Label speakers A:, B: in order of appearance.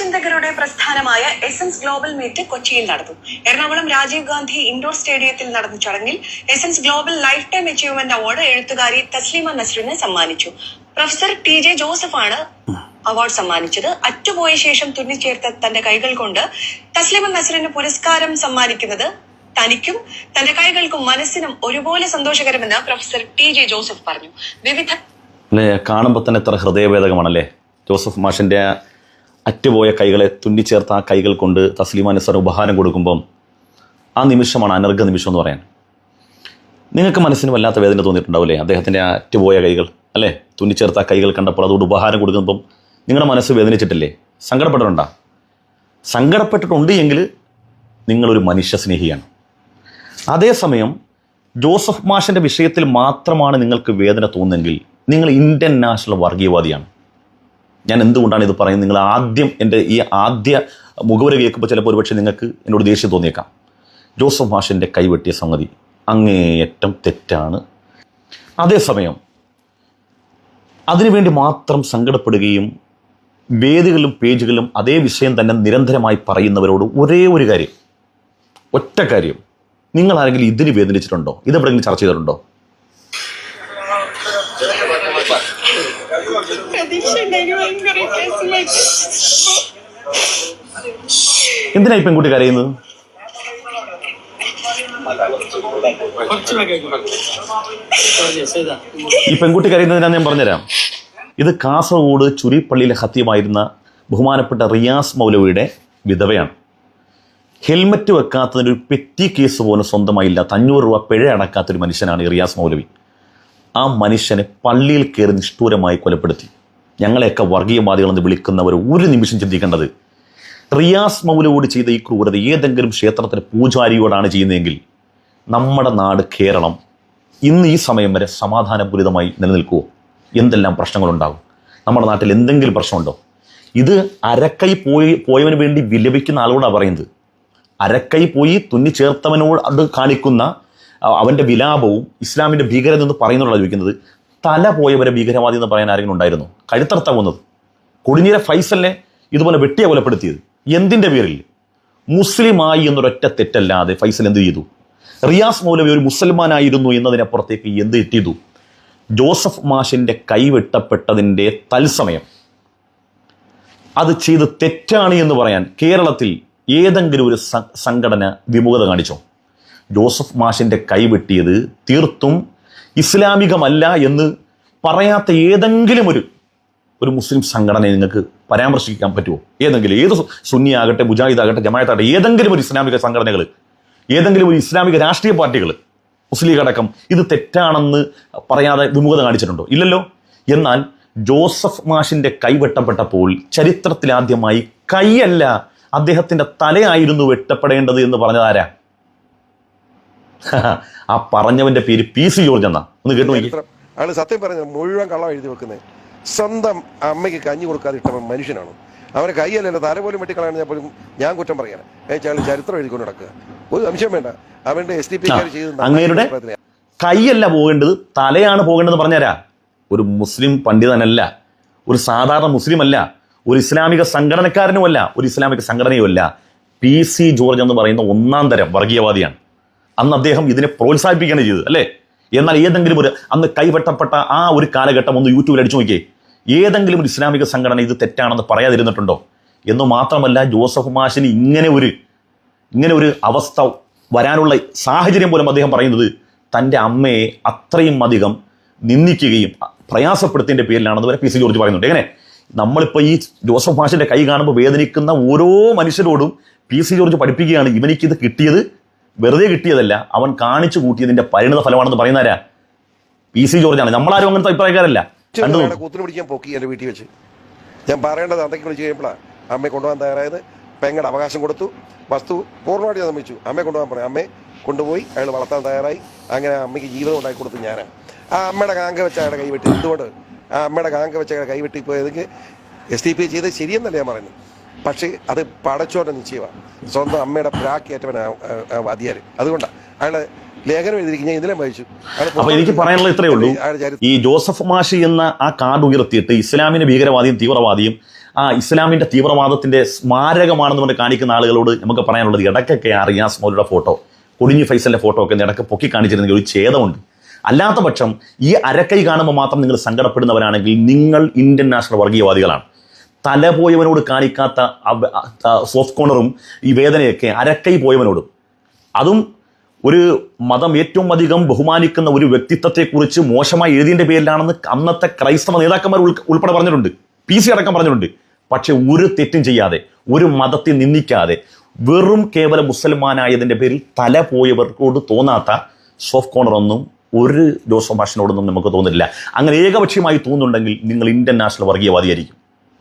A: ചിന്തകരുടെ പ്രസ്ഥാനമായ essence global meet കൊച്ചിയിൽ നടന്നു. എറണാകുളം രാജീവ് ഗാന്ധി ഇൻഡോർ സ്റ്റേഡിയത്തിൽ നടന്ന ചടങ്ങിൽ Essence global lifetime achievement award എഴുത്തുകാരി തസ്ലീമ നസ്രിന് സമ്മാനിച്ചു. പ്രൊഫസർ ടി ജെ ജോസഫാണ് അവാർഡ് സമ്മാനിച്ചത്. അറ്റുപോയ ശേഷം തുന്നിച്ചേർത്ത തന്റെ കൈകൾ കൊണ്ട് തസ്ലീമ നസ്രിന് പുരസ്കാരം സമ്മാനിക്കുന്നത് തനിക്കും തന്റെ കൈകൾക്കും മനസ്സിനും ഒരുപോലെ സന്തോഷകരമെന്ന് പ്രൊഫസർ ടി ജെ ജോസഫ് പറഞ്ഞു. വിവിധ
B: കാണുമ്പോൾ തന്നെ എത്ര ഹൃദയഭേദകമാണല്ലേ? ജോസഫ് മാഷിന്റെ ആ അറ്റുപോയ കൈകളെ തുന്നിച്ചേർത്ത ആ കൈകൾ കൊണ്ട് തസ്ലീമ നിസാർ ഉപഹാരം കൊടുക്കുമ്പം ആ നിമിഷമാണ് അനർഘ നിമിഷം എന്ന് പറയാൻ. നിങ്ങൾക്ക് മനസ്സിന് വല്ലാത്ത വേദന തോന്നിയിട്ടുണ്ടാവില്ലേ അദ്ദേഹത്തിന്റെ ആ അറ്റുപോയ കൈകൾ? അല്ലേ? തുന്നിച്ചേർത്ത ആ കൈകൾ കണ്ടപ്പോൾ അതുകൊണ്ട് ഉപഹാരം കൊടുക്കുമ്പം നിങ്ങളുടെ മനസ്സ് വേദനിച്ചിട്ടില്ലേ? സങ്കടപ്പെട്ടിട്ടുണ്ടോ? സങ്കടപ്പെട്ടിട്ടുണ്ട് എങ്കിൽ നിങ്ങളൊരു മനുഷ്യ സ്നേഹിയാണ്. അതേസമയം ജോസഫ് മാഷിന്റെ വിഷയത്തിൽ മാത്രമാണ് നിങ്ങൾക്ക് വേദന തോന്നുന്നെങ്കിൽ നിങ്ങൾ ഇന്ത്യൻ നാഷണൽ വർഗീയവാദിയാണ്. ഞാൻ എന്തുകൊണ്ടാണ് ഇത് പറയുന്നത്? നിങ്ങൾ ആദ്യം എന്റെ ഈ ആദ്യ മുഖവര കേൾക്കുമ്പോൾ ചിലപ്പോൾ ഒരുപക്ഷെ നിങ്ങൾക്ക് എന്നോട് ദേഷ്യം തോന്നിയേക്കാം. ജോസഫ് മാഷിന്റെ കൈവെട്ടിയ സംഗതി അങ്ങേയറ്റം തെറ്റാണ്. അതേസമയം അതിനുവേണ്ടി മാത്രം സങ്കടപ്പെടുകയും വേദികളും പേജുകളും അതേ വിഷയം തന്നെ നിരന്തരമായി പറയുന്നവരോട് ഒരേ ഒരു കാര്യം. ഒറ്റ കാര്യം. നിങ്ങൾ ആരെങ്കിലും ഇതിന് വേദനിച്ചിട്ടുണ്ടോ? ഇതെവിടെയെങ്കിലും ചർച്ച ചെയ്തിട്ടുണ്ടോ? എന്തിനാ ഈ പെൺകുട്ടി കരയുന്നത്? ഈ പെൺകുട്ടി കരയുന്നതിനാ ഞാൻ പറഞ്ഞുതരാം. ഇത് കാസർഗോഡ് ചുരിപ്പള്ളിയിലെ ഹത്യമായിരുന്ന ബഹുമാനപ്പെട്ട റിയാസ് മൗലവിയുടെ വിധവയാണ്. ഹെൽമറ്റ് വെക്കാത്തതിന് ഒരു പെറ്റി കേസ് പോലും സ്വന്തമായില്ല. അഞ്ഞൂറ് രൂപ പിഴ അടക്കാത്തൊരു മനുഷ്യനാണ് റിയാസ് മൗലവി. ആ മനുഷ്യനെ പള്ളിയിൽ കയറി നിഷ്ഠൂരമായി കൊലപ്പെടുത്തി. ഞങ്ങളെയൊക്കെ വർഗീയവാദികളെന്ന് വിളിക്കുന്നവർ ഒരു നിമിഷം ചിന്തിക്കേണ്ടത് റിയാസ് മൗലവോട് ചെയ്ത ഈ ക്രൂരത ഏതെങ്കിലും ക്ഷേത്രത്തിലെ പൂജാരിയോടാണ് ചെയ്യുന്നതെങ്കിൽ നമ്മുടെ നാട് കേരളം ഇന്ന് ഈ സമയം വരെ സമാധാനപൂരിതമായി നിലനിൽക്കുമോ എന്തെല്ലാം പ്രശ്നങ്ങളുണ്ടാകും? നമ്മുടെ നാട്ടിൽ എന്തെങ്കിലും പ്രശ്നമുണ്ടോ? ഇത് അരക്കൈ പോയി പോയവന് വേണ്ടി വിലപിക്കുന്ന ആളോടാണ് പറയുന്നത്. അരക്കൈ പോയി തുന്നി ചേർത്തവനോട് അത് കാണിക്കുന്ന അവന്റെ വിലാപവും ഇസ്ലാമിന്റെ ഭീകരത എന്ന് പറയുന്നുള്ള ചോദിക്കുന്നത്. തല പോയവരെ ഭീകരവാദി എന്ന് പറയാൻ ആരെങ്കിലും ഉണ്ടായിരുന്നു? കഴുത്തർത്ത വന്നത് കൊടിഞ്ഞിര ഫൈസലിനെ ഇതുപോലെ വെട്ടിയ കൊലപ്പെടുത്തിയത്. എന്തിന്റെ പേരിൽ? മുസ്ലിമായി എന്നൊരൊറ്റ തെറ്റല്ലാതെ ഫൈസൽ എന്ത് ചെയ്തു? റിയാസ് മൗലവി ഒരു മുസൽമാനായിരുന്നു എന്നതിനപ്പുറത്തേക്ക് എന്ത് എത്തിയതു? ജോസഫ് മാഷിന്റെ കൈവെട്ടപ്പെട്ടതിന്റെ തത്സമയം. അത് ചെയ്ത് തെറ്റാണ് എന്ന് പറയാൻ കേരളത്തിൽ ഏതെങ്കിലും ഒരു സംഘടന വിമുഖത കാണിച്ചോ? ജോസഫ് മാഷിന്റെ കൈവെട്ടിയത് തീർത്തും ഇസ്ലാമികമല്ല എന്ന് പറയാത്ത ഏതെങ്കിലും ഒരു ഒരു മുസ്ലിം സംഘടനയെ നിങ്ങൾക്ക് പരാമർശിക്കാൻ പറ്റുമോ? ഏതെങ്കിലും ഏത് സുന്നി ആകട്ടെ മുജാഹിദ് ആകട്ടെ ജമായത്താകട്ടെ ഏതെങ്കിലും ഒരു ഇസ്ലാമിക സംഘടനകൾ ഏതെങ്കിലും ഒരു ഇസ്ലാമിക രാഷ്ട്രീയ പാർട്ടികൾ മുസ്ലിം അടക്കം ഇത് തെറ്റാണെന്ന് പറയാതെ വിമുഖത കാണിച്ചിട്ടുണ്ടോ? ഇല്ലല്ലോ. എന്നാൽ ജോസഫ് മാഷിന്റെ കൈവെട്ടപ്പെട്ടപ്പോൾ ചരിത്രത്തിലാദ്യമായി കൈയല്ല അദ്ദേഹത്തിന്റെ തലയായിരുന്നു വെട്ടപ്പെടേണ്ടത് എന്ന് പറഞ്ഞതാരാ ആ പറഞ്ഞവന്റെ പേര് പി സി ജോർജ് എന്നാ. ഒന്ന് കേട്ടു
C: അയാൾ അയാൾ സത്യം പറഞ്ഞത് മുഴുവൻ കള്ളം എഴുതി വെക്കുന്നത് സ്വന്തം അമ്മയ്ക്ക് കഞ്ഞി കൊടുക്കാതെ ഇട്ടവൻ മനുഷ്യനാണ്. അവരെ കൈയല്ലല്ലോ തല പോലും വെട്ടിക്കളയാണ് ഞാൻ പോലും ഞാൻ കുറ്റം പറയാണ്. അയാൾ ചരിത്രം എഴുതിക്കൊണ്ട് നടക്കുക. ഒരു സംശയം വേണ്ട. അവന്റെ എസ് ഡി പി
B: അങ്ങേരുടെ കൈയല്ല പോകേണ്ടത് തലയാണ് പോകേണ്ടത് പറഞ്ഞുതരാ ഒരു മുസ്ലിം പണ്ഡിതനല്ല ഒരു സാധാരണ മുസ്ലിം അല്ല ഒരു ഇസ്ലാമിക സംഘടനക്കാരനുമല്ല ഒരു ഇസ്ലാമിക സംഘടനയുമല്ല. പി സി ജോർജ് എന്ന് പറയുന്ന ഒന്നാം തരം വർഗീയവാദിയാണ്. അന്ന് അദ്ദേഹം ഇതിനെ പ്രോത്സാഹിപ്പിക്കുകയാണ് ചെയ്തത് അല്ലേ? എന്നാൽ ഏതെങ്കിലും ഒരു അന്ന് കൈവെട്ടപ്പെട്ട ആ ഒരു കാലഘട്ടം ഒന്ന് യൂട്യൂബിൽ അടിച്ചു നോക്കിയേ. ഏതെങ്കിലും ഒരു ഇസ്ലാമിക സംഘടന ഇത് തെറ്റാണെന്ന് പറയാതിരുന്നിട്ടുണ്ടോ? എന്ന് മാത്രമല്ല ജോസഫ് മാഷിന് ഇങ്ങനെ ഒരു ഇങ്ങനെ ഒരു അവസ്ഥ വരാനുള്ള സാഹചര്യം പോലും അദ്ദേഹം പറയുന്നത് തന്റെ അമ്മയെ അത്രയും അധികം നിന്ദിക്കുകയും പ്രയാസപ്പെടുത്തിയതിന്റെ പേരിലാണെന്ന് വരെ പി സി ജോർജ് പറയുന്നുണ്ട്. എങ്ങനെ? നമ്മളിപ്പോൾ ഈ ജോസഫ് മാഷിന്റെ കൈ കാണുമ്പോൾ വേദനിക്കുന്ന ഓരോ മനുഷ്യരോടും പി സി ജോർജ് പഠിപ്പിക്കുകയാണ് ഇവനിക്കിത് കിട്ടിയത് വെറുതെ കിട്ടിയതല്ല അവൻ കാണിച്ചു കൂട്ടിയതിന്റെ പരിണിത ഫലമാണെന്ന് പറയുന്നവരാ പി സി ജോർജാണ് നമ്മളാരും അങ്ങനത്തെ അഭിപ്രായക്കാരല്ല.
C: കൂത്തിന് പിടിക്കാൻ പോക്കി വീട്ടിൽ വെച്ച്. ഞാൻ പറയേണ്ടത് അതൊക്കെ വിളിച്ച് കഴിയുമ്പോഴാണ് അമ്മയെ കൊണ്ടുപോകാൻ തയ്യാറായത്. പെങ്ങടെ അവകാശം കൊടുത്തു. വസ്തു പൂർണമായിട്ട് ഞാൻ സമ്മതിച്ചു അമ്മയെ കൊണ്ടുപോകാൻ പറഞ്ഞു. അമ്മയെ കൊണ്ടുപോയി. അയാൾ വളർത്താൻ തയ്യാറായി. അങ്ങനെ അമ്മയ്ക്ക് ജീവിതം ഉണ്ടാക്കി കൊടുത്തു ഞാൻ ആ അമ്മയുടെ കാങ്ക വെച്ച അയാളുടെ കൈവെട്ടി എന്തുകൊണ്ട്? ആ അമ്മയുടെ കാങ്ക വെച്ച അയാളുടെ കൈവെട്ടി പോയതെങ്കിൽ എസ് ടി പി ചെയ്ത് ശരിയെന്നല്ല ഞാൻ പറയുന്നത്. പക്ഷേ അത് പടച്ചോന്റെ നിശ്ചയമാണ്. സ്വന്തം അമ്മയുടെ പ്രാക്കേറ്റവനാണ് അധികാരി. അതുകൊണ്ടാണ് അയാൾ ലേഖനം എഴുതിയിരിക്കും ഞാൻ ഇതിലും വായിച്ചു. അയാൾ
B: അപ്പൊ എനിക്ക് പറയാനുള്ള ഇത്രയേ ഉള്ളൂ. ഈ ജോസഫ് മാഷി എന്ന ആ കാർഡ് ഉയർത്തിയിട്ട് ഇസ്ലാമിനെ ഭീകരവാദിയും തീവ്രവാദിയും ആ ഇസ്ലാമിന്റെ തീവ്രവാദത്തിന്റെ സ്മാരകമാണെന്ന് പറഞ്ഞ് കാണിക്കുന്ന ആളുകളോട് നമുക്ക് പറയാനുള്ളത് ഇടയ്ക്കൊക്കെ ആ റിയാസ് മോലുടെ ഫോട്ടോ കൊടിഞ്ഞു ഫൈസലിന്റെ ഫോട്ടോ ഒക്കെ ഇടയ്ക്ക് പൊക്കി കാണിച്ചിരുന്നെങ്കിൽ ഒരു ഛേദമുണ്ട്. അല്ലാത്ത പക്ഷം ഈ അരക്കൈ കാണുമ്പോൾ മാത്രം നിങ്ങൾ സങ്കടപ്പെടുന്നവരാണെങ്കിൽ നിങ്ങൾ ഇന്ത്യൻ നാഷണൽ വർഗീയവാദികളാണ്. തല പോയവനോട് കാണിക്കാത്ത സോഫ്റ്റ് കോണറും ഈ വേദനയൊക്കെ അരക്കൈ പോയവനോടും. അതും ഒരു മതം ഏറ്റവും അധികം ബഹുമാനിക്കുന്ന ഒരു വ്യക്തിത്വത്തെക്കുറിച്ച് മോശമായി എഴുതിയതിന്റെ പേരിലാണെന്ന് അന്നത്തെ ക്രൈസ്തവ നേതാക്കന്മാർ ഉൾ- ഉൾപ്പെടെ പറഞ്ഞിട്ടുണ്ട്. പി സി അടക്കം പറഞ്ഞിട്ടുണ്ട്. പക്ഷെ ഒരു തെറ്റും ചെയ്യാതെ ഒരു മതത്തെ നിന്ദിക്കാതെ വെറും കേവല മുസൽമാനായതിന്റെ പേരിൽ തല പോയവർക്കോട് തോന്നാത്ത സോഫ്റ്റ് കോർണർ ഒന്നും ഒരു ജോസഫ് ഭാഷനോടൊന്നും നമുക്ക് തോന്നില്ല അങ്ങനെ ഏകപക്ഷീയമായി തോന്നുന്നുണ്ടെങ്കിൽ നിങ്ങൾ ഇന്ത്യൻ നാഷണൽ വർഗീയവാദിയായിരിക്കും.